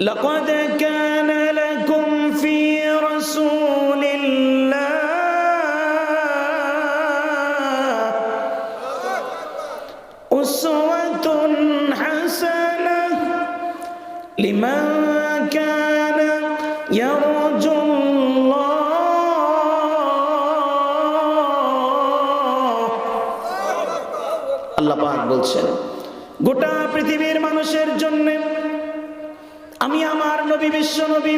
لقد كان لكم في رسول الله أسوة حسنة لمن كان يرجو الله আল্লাহ পাক বলছেন গোটা পৃথিবীর মানুষের জন্য আমি আমার নবী, বিশ্ব নবী,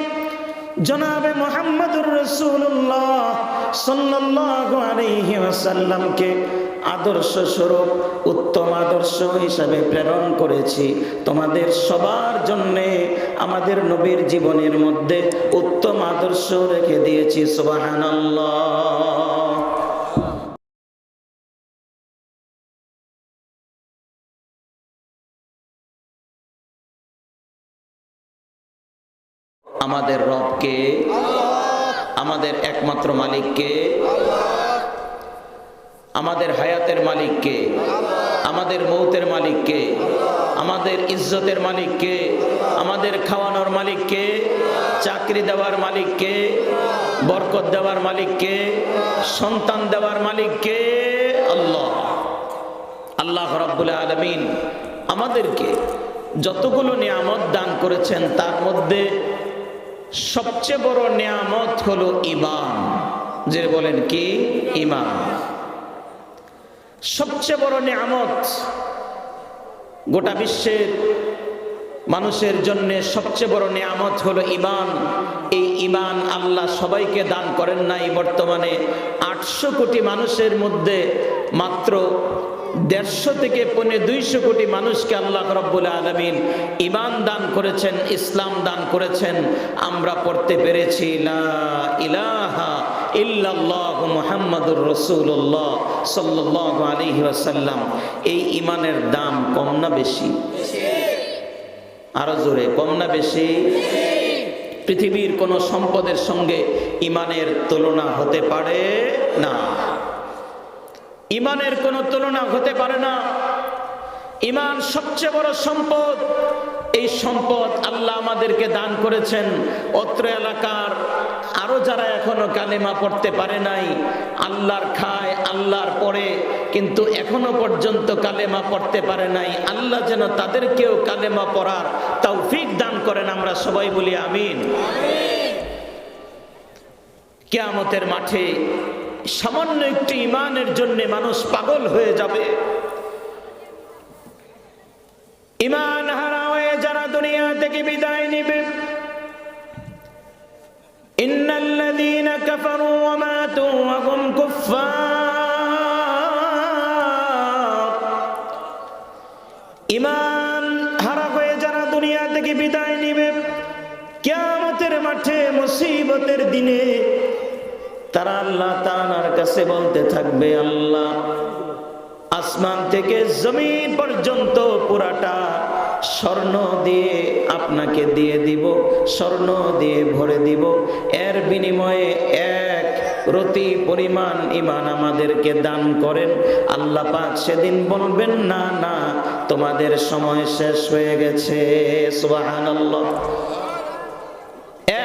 জনাবে মোহাম্মদুর রসুল্লাহ ওয়াসাল্লামকে আদর্শ স্বরূপ, উত্তম আদর্শ হিসাবে প্রেরণ করেছি। তোমাদের সবার জন্যে আমাদের নবীর জীবনের মধ্যে উত্তম আদর্শ রেখে দিয়েছি, সুবহানাল্লাহ। একমাত্র মালিককে আমাদের হায়াতের মালিককে আমাদের মৌতের মালিককে আমাদের ইজ্জতের মালিককে আমাদের খাওয়ানোর মালিককে চাকরি দেওয়ার মালিককে বরকত দেওয়ার মালিককে সন্তান দেওয়ার মালিককে আল্লাহ। আল্লাহ রাব্বুল আলমিন আমাদেরকে যতগুলো নিয়ামত দান করেছেন, তার মধ্যে সবচেয়ে বড় নিয়ামত হলো ইমান যে বলেন কি? ইমান সবচেয়ে বড় নিয়ামত গোটা বিশ্বের মানুষের জন্য সবচেয়ে বড় নিয়ামত হলো ইমান এই ইমান আল্লাহ সবাইকে দান করেন নাই। বর্তমানে আটশো কোটি মানুষের মধ্যে মাত্র দেড়শো থেকে পৌনে দুইশো কোটি মানুষকে আল্লাহ রব্বুল আলমিন ইমান দান করেছেন, ইসলাম দান করেছেন। আমরা পড়তে পেরেছি লা ইলাহা ইল্লাল্লাহ মুহাম্মাদুর রসুল্লাহ সাল্লাহ আলহি ওয়াসাল্লাম। এই ইমানের দাম কম না বেশি? আরও জোরে, কম না বেশি? পৃথিবীর কোন সম্পদের সঙ্গে ইমানের তুলনা হতে পারে না। ইমানের কোনো তুলনা হতে পারে না। ইমান সবচেয়ে বড় সম্পদ, এই সম্পদ আল্লাহ আমাদেরকে দান করেছেন অত্র এলাকার আরও যারা এখনও কালেমা পড়তে পারে নাই, আল্লাহর খায়, আল্লাহর পরে কিন্তু এখনও পর্যন্ত কালেমা পড়তে পারে নাই, আল্লাহ যেন তাদেরকেও কালেমা পড়ার তৌফিক দান করেন, আমরা সবাই বলি আমিন। কেয়ামতের মাঠে সামান্য একটি ইমানের জন্য মানুষ পাগল হয়ে যাবে। ইমান হারা হয়ে যারা দুনিয়া থেকে বিদায় নিবে কাফারু ওয়া মাতু ওয়া হুম কুফফার। ইমান হারা হয়ে যারা দুনিয়া থেকে বিদায় নিবে, কিয়ামতের মাঠে মুসিবতের দিনে তারা আল্লাহ তাআলার কাছে বলতে থাকবে, আল্লাহ, আসমান থেকে জমিন পর্যন্ত পুরাটা স্বর্ণ দিয়ে আপনাকে দিয়ে দিব, স্বর্ণ দিয়ে ভরে দিব। এর বিনিময়ে এক প্রতি পরিমাণ ইমান আমাদেরকে দান করেন। আল্লাহ পাক সেদিন বলবেন, না না, তোমাদের সময় শেষ হয়ে গেছে।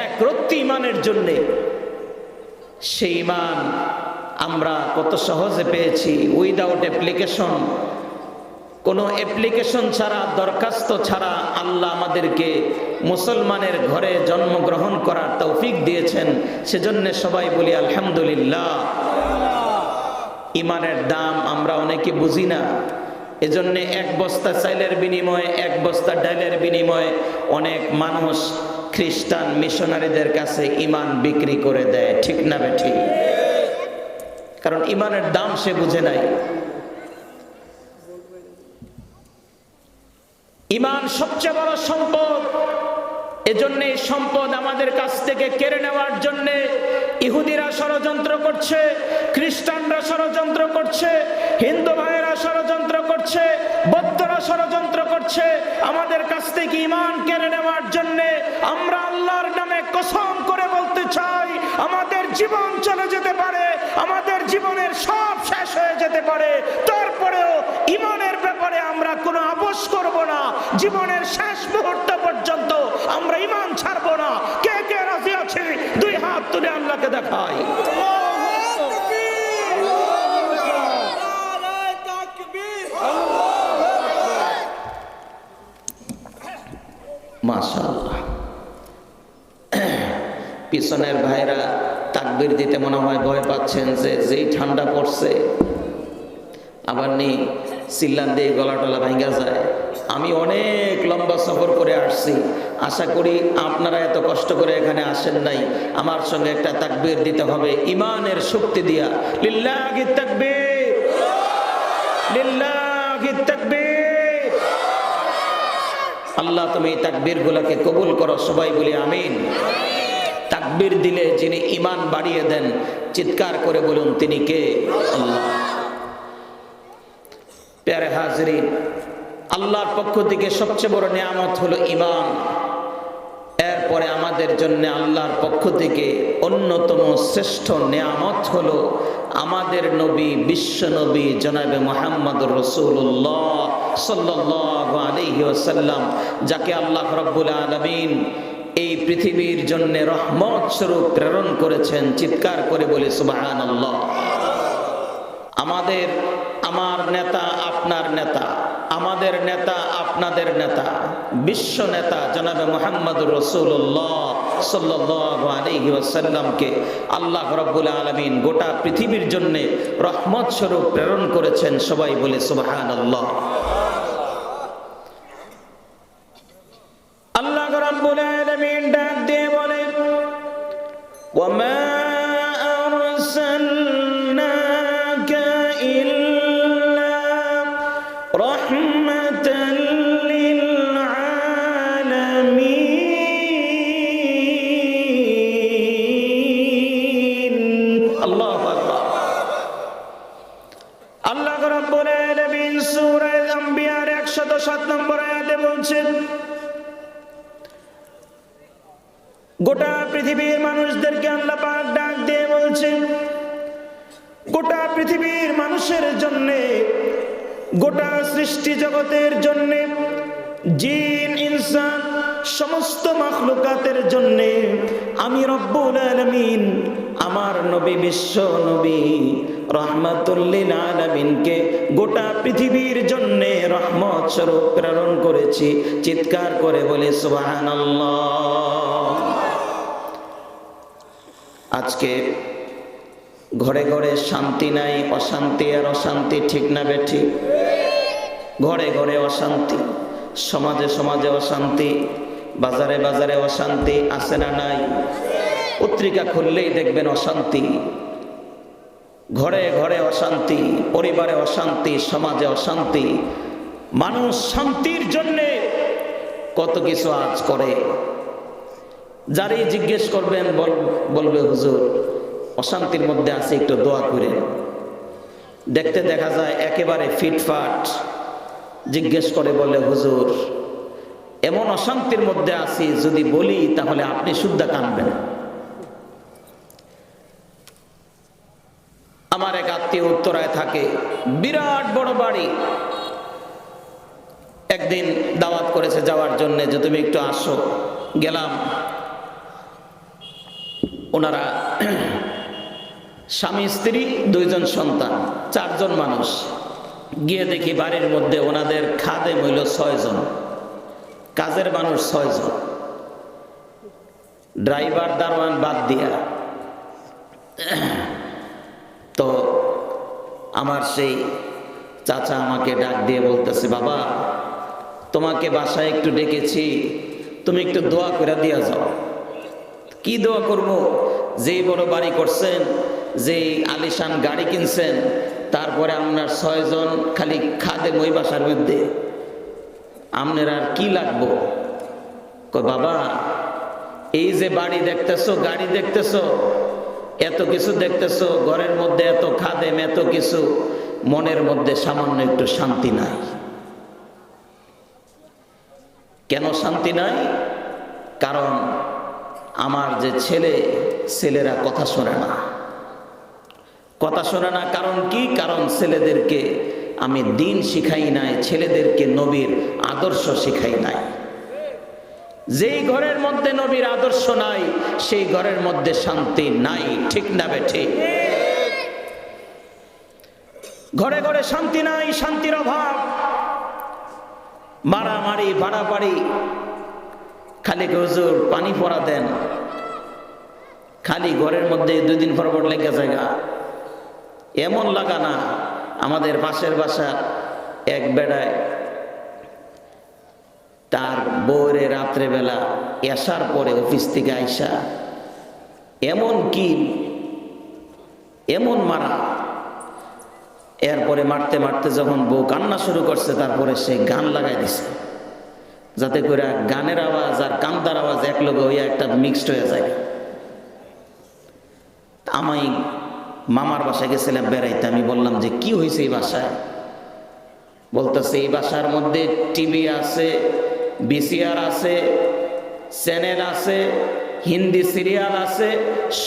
এক রত্তি ইমানের জন্যে সেই ইমান আমরা কত সহজে পেয়েছি। উইদাউট অ্যাপ্লিকেশন কোনো অ্যাপ্লিকেশন ছাড়া, দরখাস্ত ছাড়া আল্লাহ আমাদেরকে মুসলমানের ঘরে জন্মগ্রহণ করার তৌফিক দিয়েছেন। সেজন্য সবাই বলি আলহামদুলিল্লাহ। ইমানের দাম আমরা অনেকে বুঝি না। এজন্য এক বস্তা চাইলের বিনিময়ে, এক বস্তা ডালের বিনিময়ে অনেক মানুষ খ্রিস্টান মিশনারিদের কাছে ইমান বিক্রি করে দেয়। ঠিক না বেঠি? কারণ ইমানের দাম সে বুঝে নাই। ইমান সবচেয়ে বড় সম্পদ। এজন্য সম্পদ আমাদের কাছ থেকে কেড়ে নেওয়ার জন্য ইহুদিরা ষড়যন্ত্র করছে, খ্রিস্টানরা ষড়যন্ত্র করছে, হিন্দু ভাইয়েরা ষড়যন্ত্র করছে, বৌদ্ধরা ষড়যন্ত্র করছে। আমাদের কাছ থেকে ইমান কেড়ে নেওয়ার জন্য আমরা আল্লাহর নামে কসম করে বলতে চাই, আমাদের জীবন চলে যেতে পারে, আমাদের জীবনের সব শেষ হয়ে যেতে পারে। তারপরেও ইমানের ব্যাপারে আমরা কোনো আপোষ করব না। জীবনের শেষ মুহূর্ত পর্যন্ত আমরা ইমান ছাড়ব না। কে কে রাজি আছে? দুই হাত তুলে আল্লাহকে দেখাই। পিছনের ভাইরা তাকবির দিতে মনে হয় ভয় পাচ্ছেন যে যেই ঠান্ডা পড়ছে, আবার নেই। সিল্লান দিয়ে গলা টলা ভাঙ্গা যায়। আমি অনেক লম্বা সফর করে আসছি। আশা করি আপনারা এত কষ্ট করে এখানে আসেন নাই। আমার সঙ্গে একটা তাকবীর দিতে হবে। ইমানের শক্তি দিয়া। লিল্লাহি তাকবীর। লিল্লাহি তাকবীর। আল্লাহ, তুমি তাকবীর গুলাকে কবুল করো, সবাই বলি আমিন। তাকবীর দিলে যিনি ইমান বাড়িয়ে দেন, চিৎকার করে বলুন, তিনি কে? আল্লাহ। হাজরিন। আল্লাহর পক্ষ থেকে সবচেয়ে বড় নিয়ামত হলো ইমান এরপরে আমাদের জন্য আল্লাহর পক্ষ থেকে অন্যতম শ্রেষ্ঠ নিয়ামত হলো আমাদের নবী, বিশ্ব নবী জনাবে মোহাম্মদ রসুল্লাহ সাল্লাহ আলহি যাকে আল্লাহ রব্বুল আলমিন এই পৃথিবীর জন্য রহমত স্বরূপ প্রেরণ করেছেন, চিৎকার করে বলে আল্লাহ আমাদের, আমার নেতা আপনার নেতা, আমাদের নেতা আপনাদের নেতা, বিশ্ব নেতা জনাবে মোহাম্মদ রসুল্লাহ সাল্লি ওসাল্লামকে আল্লাহ রব্বুল আলমিন গোটা পৃথিবীর জন্যে রহমত স্বরূপ প্রেরণ করেছেন। সবাই বলে সুবাহান আল্লাহ সৃষ্টি জগতের জন্য, জিন, ইনসান, সমস্ত মাখলুকাতের জন্য আমি রব্বুল আলমিন, আমার নবী বিশ্ব নবী রহমাতুল্লিল আলমিনকে গোটা পৃথিবীর জন্য রহমত স্বরূপ প্রেরণ করেছি, চিৎকার করে বলে সুবাহান আজকে ঘরে ঘরে শান্তি নাই, অশান্তি আর অশান্তি ঠিক না বেঠি ঘরে ঘরে অশান্তি, সমাজে সমাজে অশান্তি, বাজারে বাজারে অশান্তি আছে না নাই? পত্রিকা খুললেই দেখবেন অশান্তি, ঘরে ঘরে অশান্তি, পরিবারে অশান্তি, সমাজে অশান্তি। মানুষ শান্তির জন্যে কত কিছু আজ করে। যারই জিজ্ঞেস করবেন বলবে হুজুর, অশান্তির মধ্যে আছে, একটু দোয়া করে দেখতে দেখা যায় একেবারে ফিটফাট। জিজ্ঞেস করে বলে, হুজুর, এমন অশান্তির মধ্যে আছি, যদি বলি তাহলে আপনি শুদ্ধা কানবেন। আমার এক আত্মীয় উত্তরায় থাকে, বিরাট বড় বাড়ি। একদিন দাওয়াত করেছে যাওয়ার জন্য যে, তুমি একটু আসো। গেলাম। ওনারা স্বামী, স্ত্রী, দুইজন সন্তান, চারজন মানুষ। গিয়ে দেখি বাড়ির মধ্যে ওনাদের খাদে হইল ছয়জন, কাজের মানুষ ছয়জন। ড্রাইভার, দারোয়ান বাদ দিয়া। তো আমার সেই চাচা আমাকে ডাক দিয়ে বলতেছে, বাবা, তোমাকে বাসায় একটু ডেকেছি, তুমি একটু দোয়া করে দিয়া যাও। কি দোয়া করব? যেই বড় বাড়ি করছেন, যেই আলিশান গাড়ি কিনছেন তারপরে আপনার ছয়জন খালি খাদে মই বাসার মধ্যে। আপনার আর কি লাগবো? বাবা, এই যে বাড়ি দেখতেছো, গাড়ি দেখতেছো, এত কিছু দেখতেছো, ঘরের মধ্যে এত খাদেম, এত কিছু, মনের মধ্যে সামান্য একটু শান্তি নাই। কেন শান্তি নাই? কারণ আমার যে ছেলে, ছেলেরা কথা শোনে না। কথা শোনে না, কারণ কি? কারণ ছেলেদেরকে আমি দিন শিখাই নাই, ছেলেদেরকে নবীর আদর্শ শিখাই নাই। যেই ঘরের মধ্যে নবীর আদর্শ নাই, সেই ঘরের মধ্যে শান্তি নাই, ঠিক না বেঠে ঘরে ঘরে শান্তি নাই, শান্তির অভাব। মারামারি, বাড়াবাড়ি। খালি গজুর পানি পরা দেন? খালি ঘরের মধ্যে দুই দিন পর পর লেগে জায়গা এমন লাগা না। আমাদের পাশের বাসা এক বেড়ায়। তার বউরে রাত্রেবেলা এসার পরে অফিস থেকে আইসা এমন কি, এমন মারা। এরপরে মারতে মারতে যখন বউ কান্না শুরু করছে, তারপরে সে গান লাগাই দিছে। যাতে করে গানের আওয়াজ আর কান্দার আওয়াজ এক লগে হইয়া একটা মিক্সড হয়ে যায়। আমি মামার বাসায় গেছিলাম বেড়াইতে। আমি বললাম যে, কি হয়েছে এই বাসায়? বলতেছে, এই বাসার মধ্যে টিভি আছে, বিসিআর আছে, চ্যানেল আছে, হিন্দি সিরিয়াল আছে,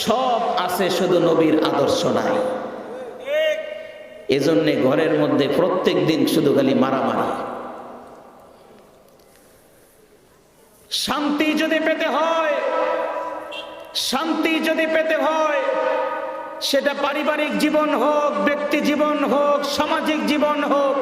সব আছে, শুধু নবীর আদর্শ নাই। এজন্যে ঘরের মধ্যে প্রত্যেক দিন শুধু খালি মারামারি। শান্তি যদি পেতে হয়, শান্তি যদি পেতে হয় সেটা পারিবারিক জীবন হোক, ব্যক্তি জীবন হোক, সামাজিক জীবন হোক,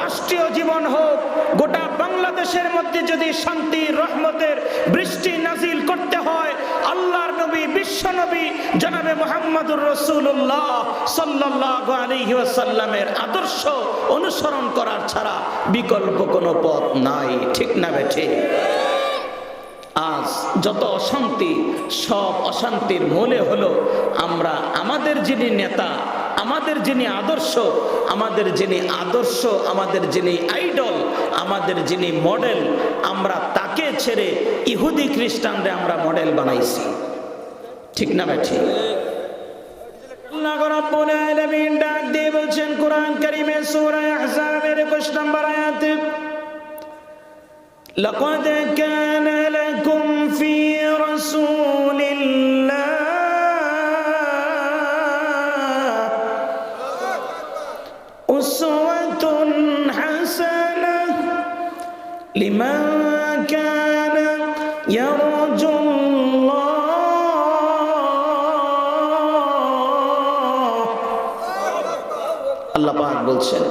রাষ্ট্রীয় জীবন হোক, গোটা বাংলাদেশের মধ্যে যদি শান্তি, রহমতের বৃষ্টি নাজিল করতে হয়, আল্লাহর নবী, বিশ্ব নবী, জনাবে মোহাম্মদুর রসুল্লাহ সাল্লাহ আলহি সাল্লামের আদর্শ অনুসরণ করার ছাড়া বিকল্প কোনো পথ নাই। ঠিক না বেঠে আজ যত অশান্তি সব অশান্তির মূলে হলো আমরা আমাদের যিনি নেতা আমাদের যিনি আদর্শ আমাদের যিনি আদর্শ আমাদের যিনি আইডল আমাদের যিনি মডেল আমরা তাকে ছেড়ে ইহুদি খ্রিস্টানরে আমরা মডেল বানাইছি ঠিক না ভাই ঠিক আল্লাহ রাব্বুল আলামিন ডাক দিয়ে বলছেন কোরআন কারীমে সূরা আহজাবের 21 নম্বর আয়াতে لقد كان لمن كان يرجو الله আল্লাহ পাক বলছেন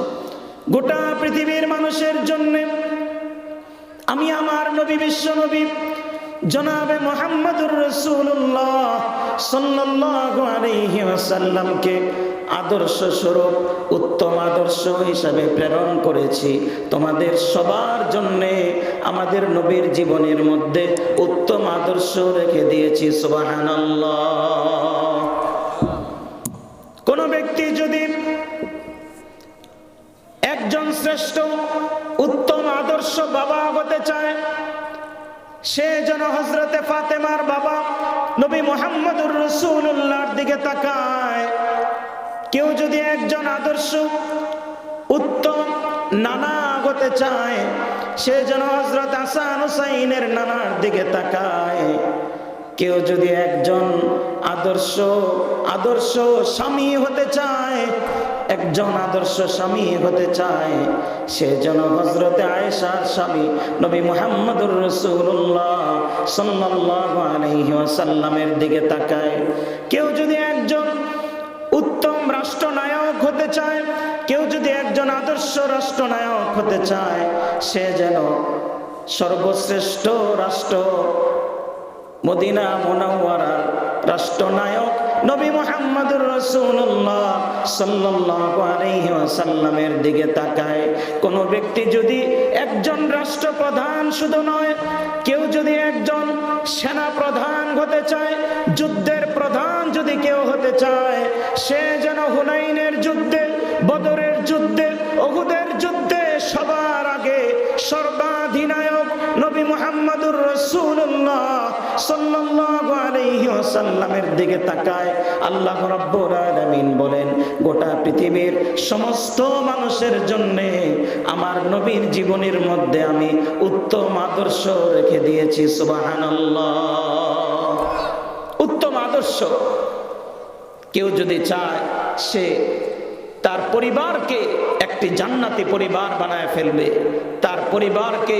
গোটা পৃথিবীর মানুষের জন্য আমি আমার নবী বিশ্ব নবী জনাবে মোহাম্মদুর রসুল্লাহ সাল্লাল্লাহু আলাইহি ওয়াসাল্লামকে আদর্শ স্বরূপ উত্তম আদর্শ হিসাবে প্রেরণ করেছি তোমাদের সবার জন্যে আমাদের নবীর জীবনের মধ্যে উত্তম আদর্শ রেখে দিয়েছি, সুবহানাল্লাহ। কোন ব্যক্তি যদি একজন শ্রেষ্ঠ উত্তম আদর্শ বাবা হতে চায়, সে যেন হজরতে ফাতেমার বাবা নবী মোহাম্মদুর রসুল্লাহর দিকে তাকায়। কেউ যদি একজন আদর্শ উত্তম নানা হতে চায় সে যেন হজরত আসান হুসাইনের নানার দিকে তাকায়। কেউ যদি একজন আদর্শ আদর্শ স্বামী হতে চায়, একজন আদর্শ স্বামী হতে চায়, সে যেন হজরতে আয়েশার স্বামী নবী মুহাম্মদুর রসুল্লাহ সাল্লাহ আলহি দিকে তাকায়। কেউ যদি একজন উত্তম রাষ্ট্রনায়ক হতে চায়, কেউ যদি একজন আদর্শ রাষ্ট্রনায়ক হতে চায়, সে যেন সর্বশ্রেষ্ঠ রাষ্ট্র, মদিনা মোনাওয়ারার রাষ্ট্রনায়ক নবী মোহাম্মদুর রসুল্লাহ সাল্লাল্লাহু আলাইহি দিকে তাকায়। কোন ব্যক্তি যদি একজন রাষ্ট্রপ্রধান শুধু নয়, কেউ যদি একজন সেনা প্রধান হতে চায়, যুদ্ধের প্রধান যদি কেউ হতে চায়, সে যেন হুনাইনের যুদ্ধে, বদরের যুদ্ধে সর্বাধিনায়ক নবী মুহাম্মদুর রসুল্লাহ সাল্লাল্লাহু আলাইহি ওয়াসাল্লামের দিকে তাকায়। আল্লাহ রাব্বুল আলামিন বলেন, গোটা পৃথিবীর সমস্ত মানুষের জন্য আমার নবীর জীবনের মধ্যে আমি উত্তম আদর্শ রেখে দিয়েছি, সুবহানাল্লাহ। উত্তম আদর্শ কেউ যদি চায়, সে তার পরিবারকে একটি জান্নাতি পরিবার বানায় ফেলবে। পরিবারকে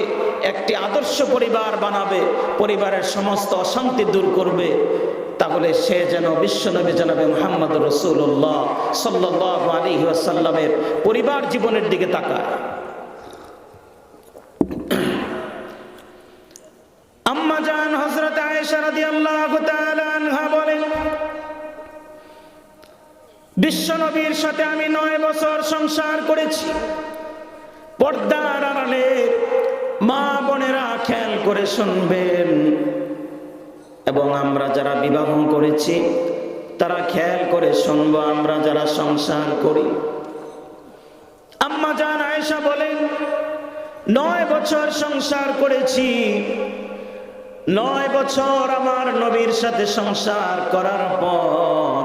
একটি আদর্শ পরিবার বানাবে, পরিবারের সমস্ত অশান্তি দূর করবে, তাহলে সে যেন বিশ্বনবী জানাবে মোহাম্মদ রসুল্লাহ সাল্লাহ আলী আসাল্লামের পরিবার জীবনের দিকে তাকায়। আম্মা হজরত বলেন বিশ্বনবীর সাথে আমি নয় বছর সংসার করেছি। পর্দার আড়ালে মা বোনেরা খেয়াল করে শুনবেন। এবং আমরা যারা বিবাহ করেছি, তারা খেয়াল করে শুনব, আমরা যারা সংসার করি। আম্মা জান আয়েশা বলেন, নয় বছর সংসার করেছি। নয় বছর আমার নবীর সাথে সংসার করার পর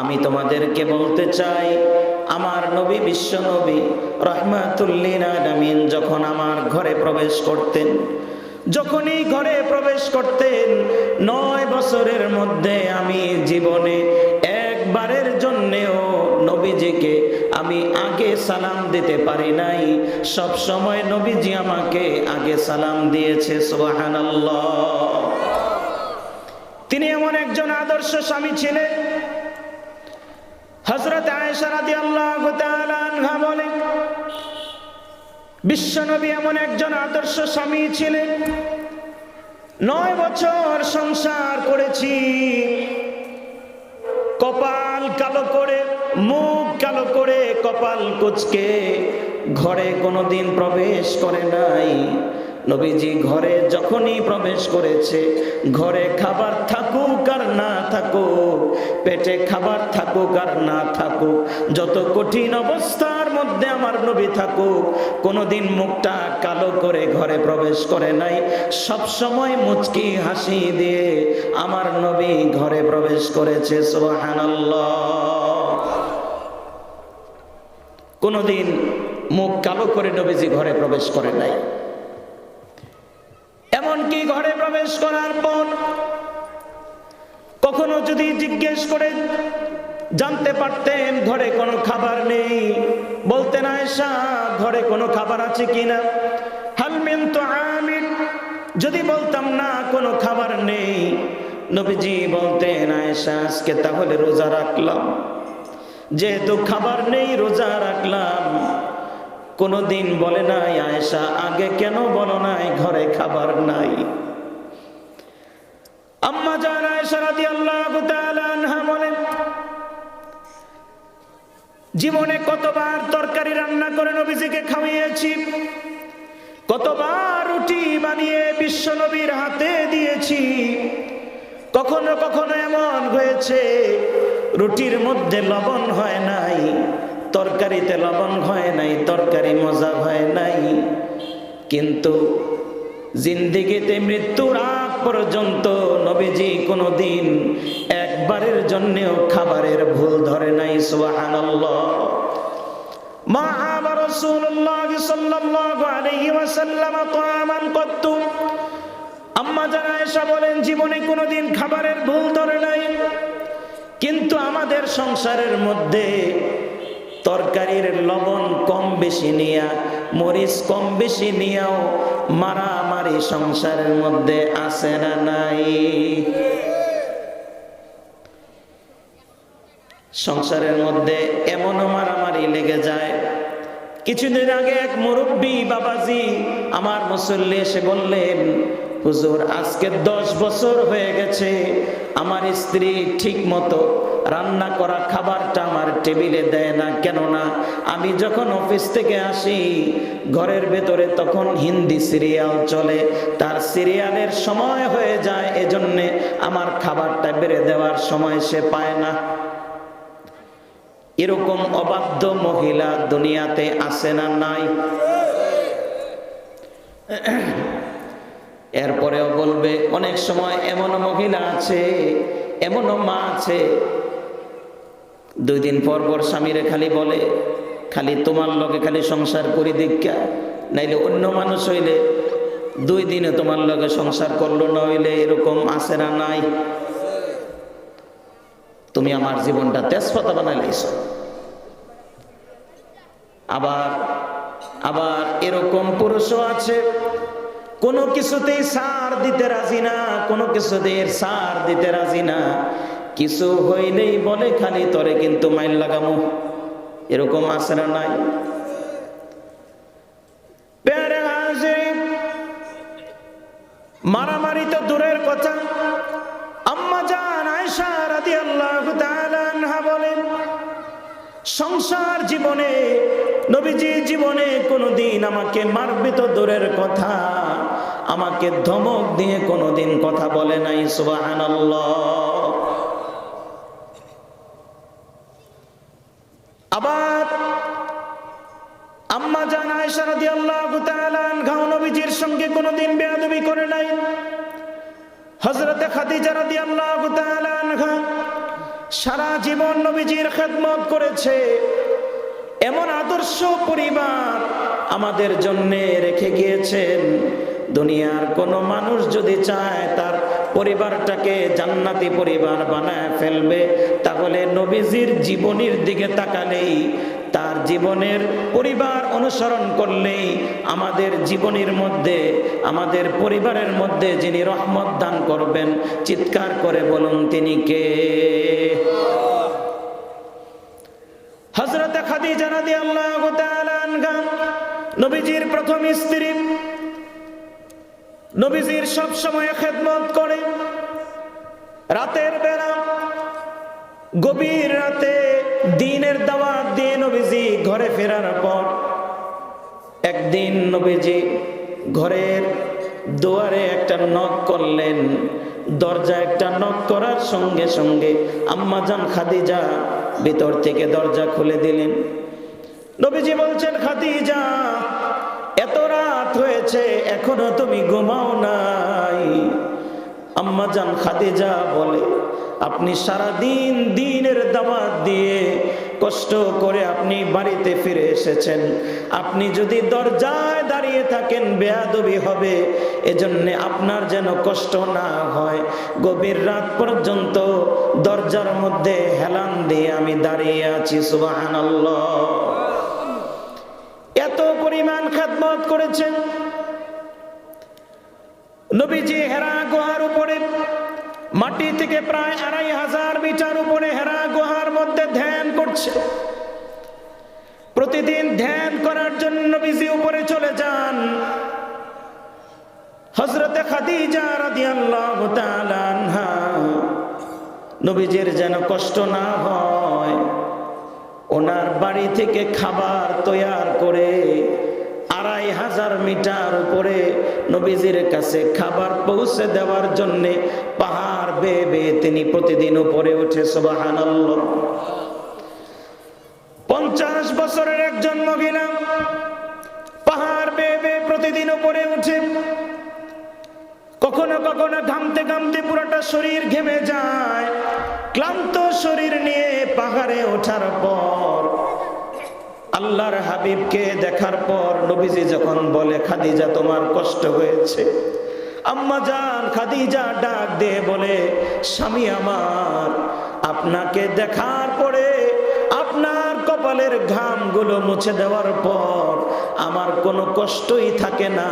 আমি তোমাদেরকে বলতে চাই আমার নবী, বিশ্ব নবী রহমাতুল্লিন যখন আমার ঘরে প্রবেশ করতেন, যখনই ঘরে প্রবেশ করতেন, নয় বছরের মধ্যে আমি জীবনে একবারের জন্যেও নবীজিকে আমি আগে সালাম দিতে পারি নাই। সব সময় নবীজি আমাকে আগে সালাম দিয়েছে, সুবহানাল্লাহ। তিনি এমন একজন আদর্শ স্বামী ছিলেন হজরত তাআলা আনহা বলেন বিশ্বনবী এমন একজন আদর্শ স্বামী ছিলেন। নয় বছর সংসার করেছি, কপাল কালো করে, মুখ কালো করে, কপাল কুচকে ঘরে কোনোদিন প্রবেশ করে নাই। নবীজি ঘরে যখনই প্রবেশ করেছে, ঘরে খাবার থাকুক না থাকুক, পেটে খাবার থাকুক আর না থাকুক, যত কঠিন অবস্থার মধ্যে আমার নবী থাকুক, কোনোদিন মুখটা কালো করে ঘরে প্রবেশ করে নাই। সব সময় মুচকি হাসি দিয়ে আমার নবী ঘরে প্রবেশ করেছে কোনোদিন মুখ কালো করে নবীজি ঘরে প্রবেশ করে নাই। এমনকি ঘরে প্রবেশ করার পর কখনো যদি জিজ্ঞেস করে, জানতে পারতেন ঘরে কোনো খাবার নেই? বলতেন আয়সা ঘরে কোনো খাবার আছে কিনা হালমিন তো আমিন যদি বলতাম, না, কোনো খাবার নেই। নবীজি বলতেন আয়েশা আজকে তাহলে রোজা রাখলাম। যেহেতু খাবার নেই, রোজা রাখলাম। কোনোদিন বলে নাই, আয়েশা, আগে কেন বলো নাই, ঘরে খাবার নাই? আম্মা জীবনে কতবার তরকারি রান্না করে নবীজিকে খাওয়িয়েছি, কতবার রুটি বানিয়ে বিশ্ব নবীর হাতে দিয়েছি, কখনো কখনো এমন হয়েছে, রুটির মধ্যে লবণ হয় নাই, তরকারিতে লবণ হয় নাই, তরকারি মজা হয় নাই, কিন্তু জিন্দিগিতে মৃত্যুর আগ পর্যন্ত নবীজি কোনোদিন একবারের জন্যেও খাবারের ভুল ধরে নাই কত্তু। আম্মা বলেন, জীবনে কোনোদিন খাবারের ভুল ধরে নাই। কিন্তু আমাদের সংসারের মধ্যে তরকারির লবণ কম বেশি নিয়া মরিচ কম বেশি নিয়েও মারামারি সংসারের মধ্যে আছে না নাই? সংসারের মধ্যে এমনও মারামারি লেগে যায়। কিছুদিন আগে এক মুরব্বী বাবাজি আমার মুসল্লি এসে বললেন, হুজুর, আজকে দশ বছর হয়ে গেছে, আমার স্ত্রী ঠিক মতো রান্না করা খাবারটা আমার টেবিলে দেয় না। কেননা আমি যখন অফিস থেকে আসি, ঘরের ভেতরে তখন হিন্দি সিরিয়াল চলে। তার সিরিয়ালের সময় হয়ে যায়, এজন্যে আমার খাবারটা বেড়ে দেওয়ার সময় সে পায় না। এরকম অবাধ্য মহিলা দুনিয়াতে আসে না নাই। এরপরেও বলবে, অনেক সময় এমন মহিলা আছে, এমনও মা আছে দুই দিন পর পর স্বামীরে খালি বলে, খালি তোমার লগে খালি সংসার করি দীক্ষা, নাইলে অন্য মানুষ হইলে দুই দিনে তোমার লগে সংসার করল না হইলে এরকম আসে না নাই। তুমি আমার জীবনটা তেজপাতা বানাই লাইছ। আবার আবার এরকম পুরুষও আছে, কোনো কিছুতেই সার দিতে রাজি না, কোনো কিছুতেই সার দিতে রাজি না। কিছু হইলেই বলে খালি তরে কিন্তু মাইল লাগামো। এরকম না নাই? মারামারি তো দূরের কথা। আম্মা জান রাদিয়াল্লাহু তাআলা আনহা বলেন, সংসার জীবনে, নবীজি জীবনে কোনোদিন আমাকে মারবে তো দূরের কথা, আমাকে ধমক দিয়ে কোনোদিন কথা বলে নাই, সুবহানাল্লাহ আবার আম্মা জান আয়েশা রাদিয়াল্লাহু তাআলা আনহা নবীজির সঙ্গে কোনোদিন বেয়াদবি করে নাই। হযরতে খাদিজা রাদিয়াল্লাহু তাআলা আনহা, সারা জীবন নবীজির খেদমত করেছে। এমন আদর্শ পরিবার আমাদের জন্য রেখে গিয়েছেন। দুনিয়ার কোনো মানুষ যদি চায় তার পরিবারটাকে জান্নাতি পরিবার বানায় ফেলবে, তাহলে নবীজির জীবনীর দিকে তাকালেই তার জীবনের পরিবার অনুসরণ করলেই আমাদের জীবনের মধ্যে, আমাদের পরিবারের মধ্যে যিনি রহমত দান করবেন, চিৎকার করে বলুন তিনি কে? হজরত রাদিয়াল্লাহু তাআলা আনহা, নবীজির প্রথম স্ত্রী, নবীজির সব সময় খেদমত করে। রাতের বেলা গভীর রাতে দিনের দাওয়াত দিয়ে নবীজি ঘরে ফেরার পর একদিন নবীজি ঘরের দুয়ারে একটা নখ করলেন। দরজা একটা নখ করার সঙ্গে সঙ্গে আম্মাজান খাদিজা ভিতর থেকে দরজা খুলে দিলেন। নবীজি বলছেন, খাদিজা, এত রাত হয়েছে, এখনও তুমি ঘুমাও নাই। আম্মা জান খাদিজা বলে, আপনি সারা দিন দিনের দাওয়াত দিয়ে কষ্ট করে আপনি বাড়িতে ফিরে এসেছেন। আপনি যদি দরজায় দাঁড়িয়ে থাকেন, বেয়াদবি হবে। এজন্য আপনার যেন কষ্ট না হয়। গভীর রাত পর্যন্ত দরজার মধ্যে হেলান দিয়ে আমি দাঁড়িয়ে আছি, সুবহানাল্লাহ। এত পরিমাণ খেদমত করেছেন। নবীজি হেরা গুহার উপরে, মাটি থেকে প্রায় আড়াই হাজার মিটার উপরে হেরা গুহার মধ্যে ধ্যান করছে। প্রতিদিন ধ্যান করার জন্য নবীজি উপরে চলে যান। হজরতে খাদিজা রাদিয়াল্লাহু তাআলা আনহা, নবীজির যেন কষ্ট না হয়, ওনার বাড়ি থেকে খাবার তৈয়ার করে হাজার মিটার উপরে নবীজির কাছে খাবার পৌঁছে দেওয়ার জন্যে পাহাড় বেয়ে বেয়ে তিনি প্রতিদিন উপরে উঠে সোবাহান পঞ্চাশ বছরের একজন মহিলা পাহাড় বেয়ে বেয়ে প্রতিদিন উপরে উঠে, কখনো কখনো ঘামতে ঘামতে পুরোটা শরীর ঘেমে যায়, ক্লান্ত শরীর নিয়ে পাহাড়ে ওঠার পর আল্লাহর হাবিবকে দেখার পর নবীজি যখন বলে, খাদিজা, তোমার কষ্ট হয়েছে। আম্মা জান খাদিজা ডাক দিয়ে বলে, স্বামী আমার, আপনাকে দেখার পরে আপনার কপালের ঘামগুলো মুছে দেওয়ার পর আমার কোনো কষ্টই থাকে না।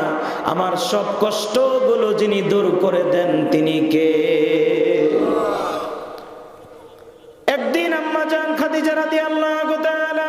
আমার সব কষ্টগুলো যিনি দূর করে দেন, তিনি কে? একদিন আম্মা জান খাদিজা রাদিয়াল্লাহু তাআলা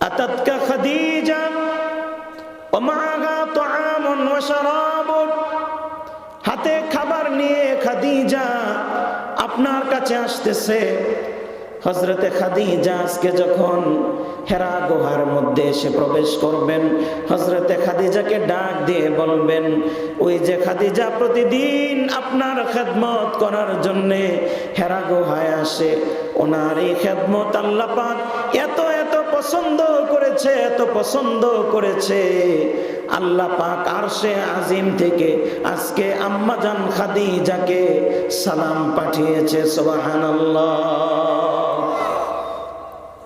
আতাতকা খাদিজা ومعها طعام وشراب হাতে খাবার নিয়ে খাদিজা আপনার কাছে আসতেছে হজরতে খাদিজা আজকে যখন হেরা গুহার মধ্যে এসে প্রবেশ করবেন হজরতে খাদিজাকে ডাক দিয়ে বলবেন ওই যে খাদিজা প্রতিদিন আপনার খেদমত করার জন্যে হেরা গুহায় আসে ওনার এই খেদমত আল্লাহ পাক এত এত পছন্দ করেছে, এত পছন্দ করেছে। আল্লাহ পাক আরশে আজিম থেকে আজকে আম্মাজান খাদিজাকে সালাম পাঠিয়েছে, সুবহানাল্লাহ।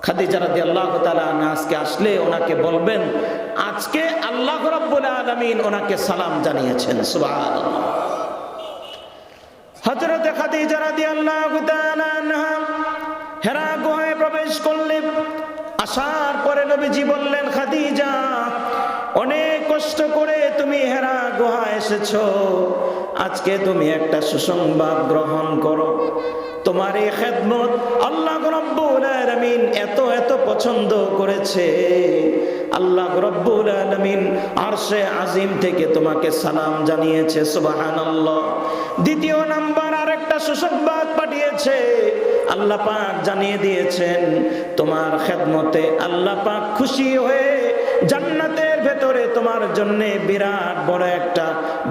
খাদিজা রাদিয়াল্লাহু তাআলা আনহা আজকে আসলে ওনাকে বলবেন, আজকে আল্লাহ রাব্বুল আলামিন ওনাকে সালাম জানিয়েছেন, সুবহানাল্লাহ। হযরত খাদিজা তাআলা আনহা হেরা গুহায় প্রবেশ করলেন। আসার পরে নবীজি বললেন, খাদিজা, অনেক কষ্ট করে তুমি হেরা গুহা এসেছ। আজকে তুমি একটা সুসংবাদ গ্রহণ করো। তোমার এই খেদমত আল্লাহ রব্বুল আলামিন এত এত পছন্দ করেছে। আল্লাহ রব্বুল আলামিন আরশে আজিম থেকে তোমাকে সালাম জানিয়েছে, সুবহানাল্লাহ। দ্বিতীয় নাম্বার আরেকটা সুসংবাদ পাঠিয়েছে আল্লাহ পাক জানিয়ে দিয়েছেন, তোমার খেদমতে আল্লাহ পাক খুশি হয়ে জান্নাতের ভেতরে তোমার জন্য বিরাট বড় একটা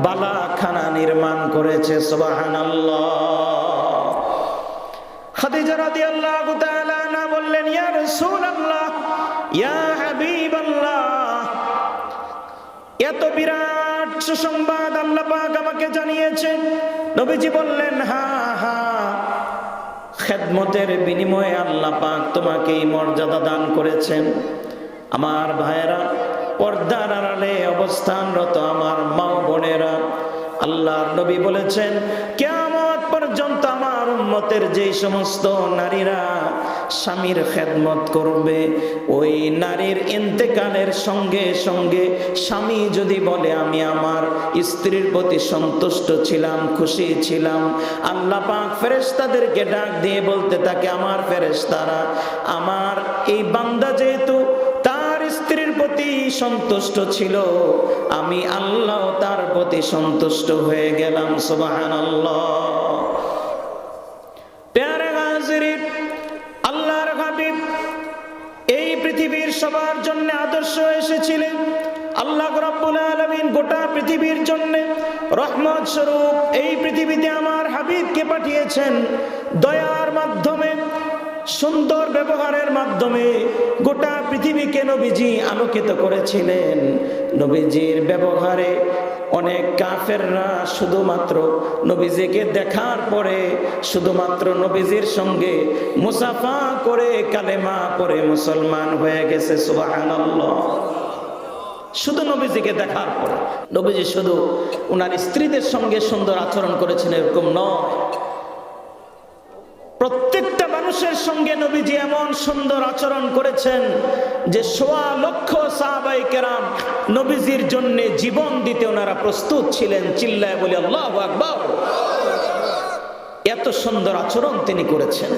বালাখানা নির্মাণ করেছে, সুবহানাল্লাহ। খাদিজা রাদিয়াল্লাহু তাআলা না বললেন, ইয়া রাসূলুল্লাহ, ইয়া হাবিবাল্লাহ, এত বিরাট সুসংবাদ আল্লাহ পাক আমাকে জানিয়েছেন। নবীজি বললেন হা হা খেদমতের বিনিময়ে আল্লাহ পাক তোমাকে এই মর্যাদা দান করেছেন। আমার ভাইয়েরা, পর্দার আড়ালে অবস্থানরত আমার মা বোনেরা আল্লাহর নবী বলেছেন আমার উম্মতের যে সমস্ত নারীরা স্বামীর খেদমত করবে, ওই নারীর ইন্তেকালের সঙ্গে সঙ্গে স্বামী যদি বলে, আমি আমার স্ত্রীর প্রতি সন্তুষ্ট ছিলাম, খুশি ছিলাম। আল্লাহ পাক ফেরেশতাদেরকে ডাক দিয়ে বলতে থাকে, আমার ফেরেশতারা, আমার এই বান্দা যেহেতু তার স্ত্রীর প্রতি সন্তুষ্ট ছিল, আমি আল্লাহ তার প্রতি সন্তুষ্ট হয়ে গেলাম, সুবহানাল্লাহ। প্যারে সবার জন্য আদর্শ এসেছিলেন। আল্লাহ রাব্বুল আলমিন গোটা পৃথিবীর জন্য রহমত স্বরূপ এই পৃথিবীতে আমার হাবিবকে পাঠিয়েছেন। দয়ার মাধ্যমে সুন্দর ব্যবহারের মাধ্যমে গোটা পৃথিবীকে নবীজি আলোকিত করেছিলেন। নবীজির ব্যবহারে অনেক কাফেররা শুধুমাত্র নবীজিকে দেখার পরে শুধুমাত্র নবীজির সঙ্গে মুসাফা করে কালেমা পরে মুসলমান হয়ে গেছে, সুবহানাল্লাহ। শুধু নবীজিকে দেখার পরে। নবীজি শুধু ওনার স্ত্রীদের সঙ্গে সুন্দর আচরণ করেছেন এরকম নয়। প্রত্যেকটা মানুষের সঙ্গে নবীজি এমন সুন্দর আচরণ করেছেন যে সোয়া লক্ষ সাহাবাই কেরাম নবীজির জন্য জীবন দিতে ওনারা প্রস্তুত ছিলেন। চিল্লায় বলে, আল্লাহ আকবর। এত সুন্দর আচরণ তিনি করেছেন।